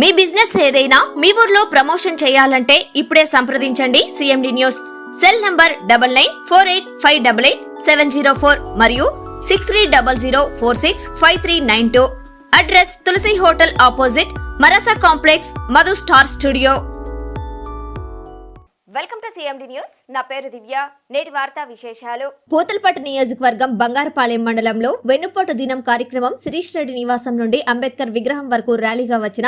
మీ business ఏదైనా మీ ఊర్లో promotion చేయాలంటే ఇప్పుడే సంప్రదించండి CMD news cell number double nine four eight five double eight seven zero four మరియు six three double zero four six five three nine two. Address Tulasi hotel opposite Marasa complex Madhu star studio. Welcome to CMD news నా పేరు దివ్య. నేటి వార్తా విశేషాలు. పూతలపట్టు నియోజకవర్గం బంగారుపాలెం మండలంలో వెన్నుపోటు దినం కార్యక్రమం శిరీష్ రెడ్డి నివాసం నుండి అంబేద్కర్ విగ్రహం వరకు ర్యాలీగా వచ్చిన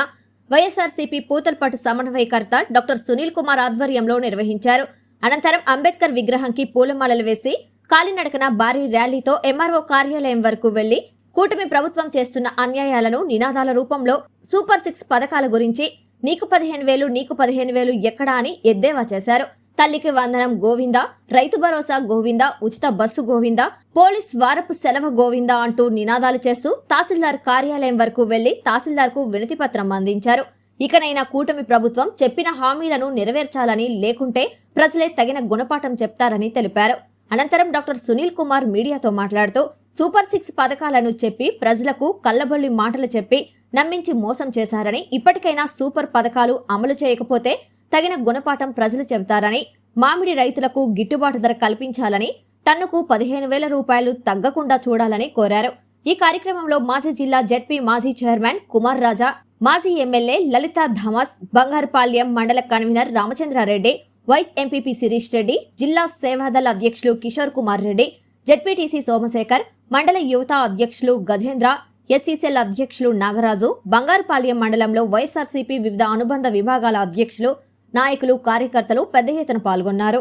వైఎస్ఆర్సీపీ పూతలపాటు సమన్వయకర్త డాక్టర్ సునీల్ కుమార్ ఆధ్వర్యంలో నిర్వహించారు. అనంతరం అంబేద్కర్ విగ్రహంకి పూలమాలలు వేసి కాలినడకన భారీ ర్యాలీతో ఎంఆర్ఓ కార్యాలయం వరకు వెళ్ళి కూటమి ప్రభుత్వం చేస్తున్న అన్యాయాలను నినాదాల రూపంలో సూపర్ సిక్స్ పథకాల గురించి నీకు పదిహేను వేలు నీకు పదిహేను వేలు ఎక్కడా అని ఎద్దేవా చేశారు. తల్లికి వందనం గోవింద రైతు భరోసా గోవింద ఉచిత బస్సు గోవింద పోలీస్ వారపు సెలవు గోవింద అంటూ నినాదాలు చేస్తూ తహసీల్దార్ కార్యాలయం వరకు వెళ్ళి తహసీల్దార్కు వినతి పత్రం అందించారు. ఇకనైనా కూటమి ప్రభుత్వం చెప్పిన హామీలను నెరవేర్చాలని లేకుంటే ప్రజలే తగిన గుణపాఠం చెప్తారని తెలిపారు. అనంతరం డాక్టర్ సునీల్ కుమార్ మీడియాతో మాట్లాడుతూ సూపర్ సిక్స్ పథకాలను చెప్పి ప్రజలకు కల్లబొల్లి మాటలు చెప్పి నమ్మించి మోసం చేశారని ఇప్పటికైనా సూపర్ పథకాలు అమలు చేయకపోతే తగిన గుణపాఠం ప్రజలు చెబుతారని మామిడి రైతులకు గిట్టుబాటు ధర కల్పించాలని టన్నుకు పదిహేను వేల రూపాయలు తగ్గకుండా చూడాలని కోరారు. ఈ కార్యక్రమంలో మాజీ జిల్లా జడ్పీ మాజీ చైర్మన్ కుమార్ రాజా మాజీ ఎమ్మెల్యే లలిత ధమాస్ బంగారుపాల్యం మండల convener Ramachandrareddy vice MPP Shirish Reddy జిల్లా సేవాదళ అధ్యక్షులు కిషోర్ కుమార్ రెడ్డి జడ్పీటీసీ సోమశేఖర్ మండల యువత అధ్యక్షులు గజేంద్ర ఎస్సీసీఎల్ అధ్యక్షులు నాగరాజు బంగారుపాల్యం మండలంలో వైఎస్ఆర్సీపీ వివిధ అనుబంధ విభాగాల అధ్యక్షులు నాయకులు కార్యకర్తలు పెద్ద ఎత్తున పాల్గొన్నారు.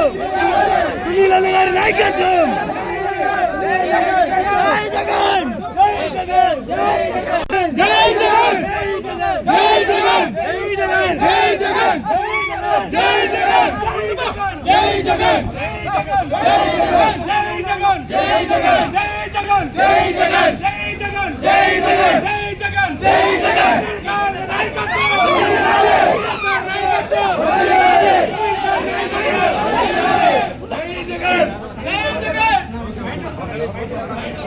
సునీల్ గారి నాయకత్వం జై జగన్ జై జగన్ జై జగన్ జై జగన్ జై జగన్ జై జగన్ జై జగన్ జై జగన్ జై జగన్ జై జగన్ జై జగన్ జై జగన్ జై జగన్ నాయకత్వం నాయకత్వం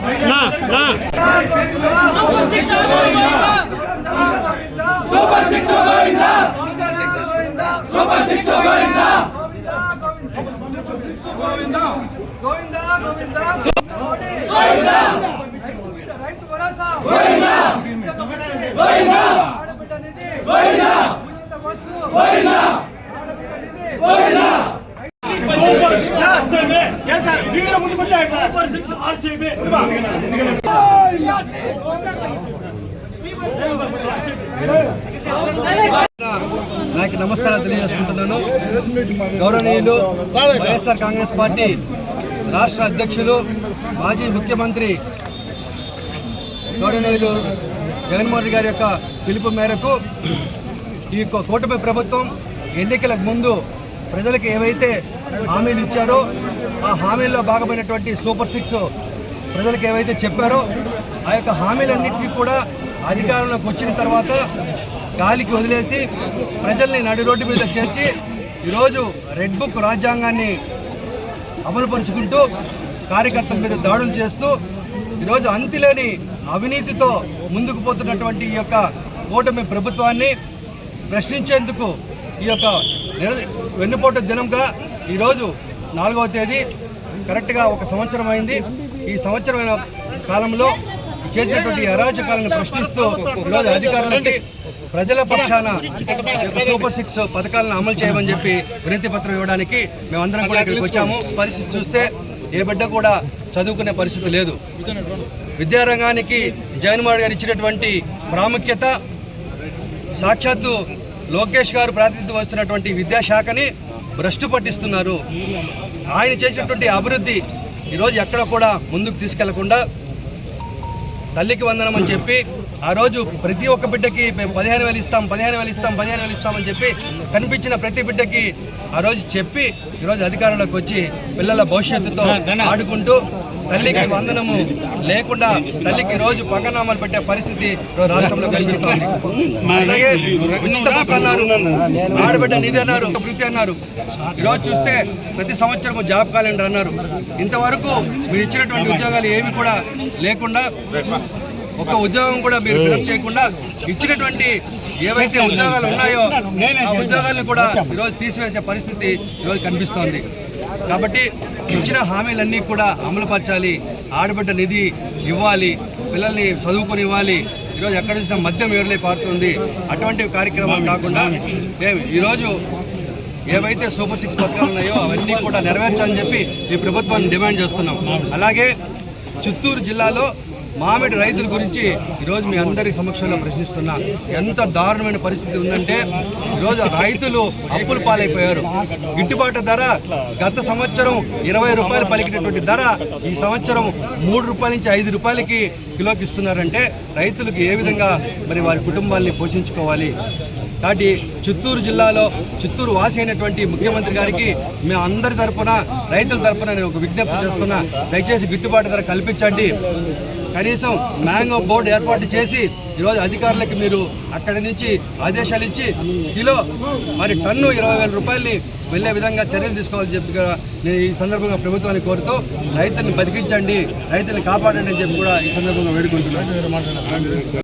Na, na. Supersexual Govinda! Govinda! Govinda! Govinda! RCB. నాకు నమస్కారం తెలియజేసుకుంటున్నాను. గౌరవనీయులు వైఎస్ఆర్ కాంగ్రెస్ పార్టీ రాష్ట్ర అధ్యక్షులు మాజీ ముఖ్యమంత్రి గౌరవనీయులు జగన్మోహన్ రెడ్డి గారి యొక్క పిలుపు మేరకు ఈ కూటమి ప్రభుత్వం ఎన్నికలకు ముందు ప్రజలకు ఏవైతే హామీలు ఇచ్చారో ఆ హామీల్లో భాగమైనటువంటి సూపర్ సిక్స్ ప్రజలకు ఏవైతే చెప్పారో ఆ యొక్క హామీలన్నింటినీ కూడా అధికారంలోకి వచ్చిన తర్వాత గాలికి వదిలేసి ప్రజల్ని నడి రోడ్డు మీద చేర్చి ఈరోజు రెడ్ బుక్ రాజ్యాంగాన్ని అమలుపరుచుకుంటూ కార్యకర్తల మీద దాడులు చేస్తూ ఈరోజు అంతిలేని అవినీతితో ముందుకు పోతున్నటువంటి ఈ యొక్క కూటమి ప్రభుత్వాన్ని ప్రశ్నించేందుకు ఈ యొక్క వెన్నుపోటు దినంగా ఈరోజు నాలుగవ తేదీ కరెక్ట్గా ఒక సంవత్సరం అయింది. ఈ సంవత్సరమైన కాలంలో చేసినటువంటి అరాచకాలను ప్రశ్నిస్తూ ఈరోజు అధికారులకి ప్రజల పక్షాన సూపర్ సిక్స్ పథకాలను అమలు చేయమని చెప్పి వినతి పత్రం ఇవ్వడానికి మేమందరం కూడా ఇక్కడికి వచ్చాము. పరిస్థితి చూస్తే ఏ బిడ్డ కూడా చదువుకునే పరిస్థితి లేదు. విద్యారంగానికి జగన్మోహన్ గారు ఇచ్చినటువంటి ప్రాముఖ్యత సాక్షాత్తు లోకేష్ గారు ప్రాతినిధ్యం వస్తున్నటువంటి విద్యాశాఖని భ్రష్టు పట్టిస్తున్నారు. ఆయన చేసినటువంటి అభివృద్ధి ఈరోజు ఎక్కడ కూడా ముందుకు తీసుకెళ్ళకుండా తల్లికి వందనం అని చెప్పి ఆ రోజు ప్రతి ఒక్క బిడ్డకి మేము పదిహేను వేలు ఇస్తాం పదిహేను వేలు ఇస్తాం పదిహేను వేలు ఇస్తామని చెప్పి కనిపించిన ప్రతి బిడ్డకి ఆ రోజు చెప్పి ఈరోజు అధికారంలోకి వచ్చి పిల్లల భవిష్యత్తుతో ఆడుకుంటూ తల్లికి వందనము లేకుండా తల్లికి రోజు పగనామాలు పెట్టే పరిస్థితి రాష్ట్రంలో కనిపిస్తోంది. అలాగే ఉచిత బస్సు అన్నారు. ఆడబిడ్డ నిధి అన్నారు వృత్తి అన్నారు. ఈరోజు చూస్తే ప్రతి సంవత్సరం జాబ్ క్యాలెండర్ అన్నారు. ఇంతవరకు మీరు ఇచ్చినటువంటి ఉద్యోగాలు ఏమి కూడా లేకుండా ఒక ఉద్యోగం కూడా మీరు ఫిలప్ చేయకుండా ఇచ్చినటువంటి ఏవైతే ఉద్యోగాలు ఉన్నాయో ఆ ఉద్యోగాలను కూడా ఈరోజు తీసివేసే పరిస్థితి ఈరోజు కనిపిస్తోంది. కాబట్టి ఇచ్చిన హామీలన్నీ కూడా అమలుపరచాలి ఆడబిడ్డ నిధి ఇవ్వాలి పిల్లల్ని చదువుకొని ఇవ్వాలి ఈరోజు ఎక్కడ చూసినా మద్యం ఏర్లే పారుతుంది. అటువంటి కార్యక్రమాలు కాకుండా ఈరోజు ఏవైతే సూపర్ సిక్స్ పథకాలు ఉన్నాయో అవన్నీ కూడా నెరవేర్చాలని చెప్పి ఈ ప్రభుత్వాన్ని డిమాండ్ చేస్తున్నాం. అలాగే చిత్తూరు జిల్లాలో మామిడి రైతుల గురించి ఈరోజు మీ అందరి సమక్షంలో ప్రశ్నిస్తున్నా. ఎంత దారుణమైన పరిస్థితి ఉందంటే ఈరోజు రైతులు అప్పుల పాలైపోయారు. గిట్టుబాటు ధర గత సంవత్సరం ఇరవై రూపాయలు పలికినటువంటి ధర ఈ సంవత్సరం మూడు రూపాయల నుంచి ఐదు రూపాయలకి కిలోకి ఇస్తున్నారంటే రైతులకు ఏ విధంగా మరి వారి కుటుంబాల్ని పోషించుకోవాలి? కాబట్టి చిత్తూరు జిల్లాలో చిత్తూరు వాసి అయినటువంటి ముఖ్యమంత్రి గారికి మేము అందరి తరఫున రైతుల తరపున నేను ఒక విజ్ఞప్తి చేస్తున్నా. దయచేసి గిట్టుబాటు ధర కల్పించండి. కనీసం మ్యాంగో బోర్డు ఏర్పాటు చేసి ఈరోజు అధికారులకి మీరు అక్కడి నుంచి ఆదేశాలు ఇచ్చి కిలో మరి టన్ను ఇరవై వేల రూపాయలని వెళ్ళే విధంగా చర్యలు తీసుకోవాలని చెప్పి నేను ఈ సందర్భంగా ప్రభుత్వాన్ని కోరుతూ రైతుల్ని బతికించండి రైతుల్ని కాపాడండి అని చెప్పి కూడా ఈ సందర్భంగా వేడుకుంటున్నాను.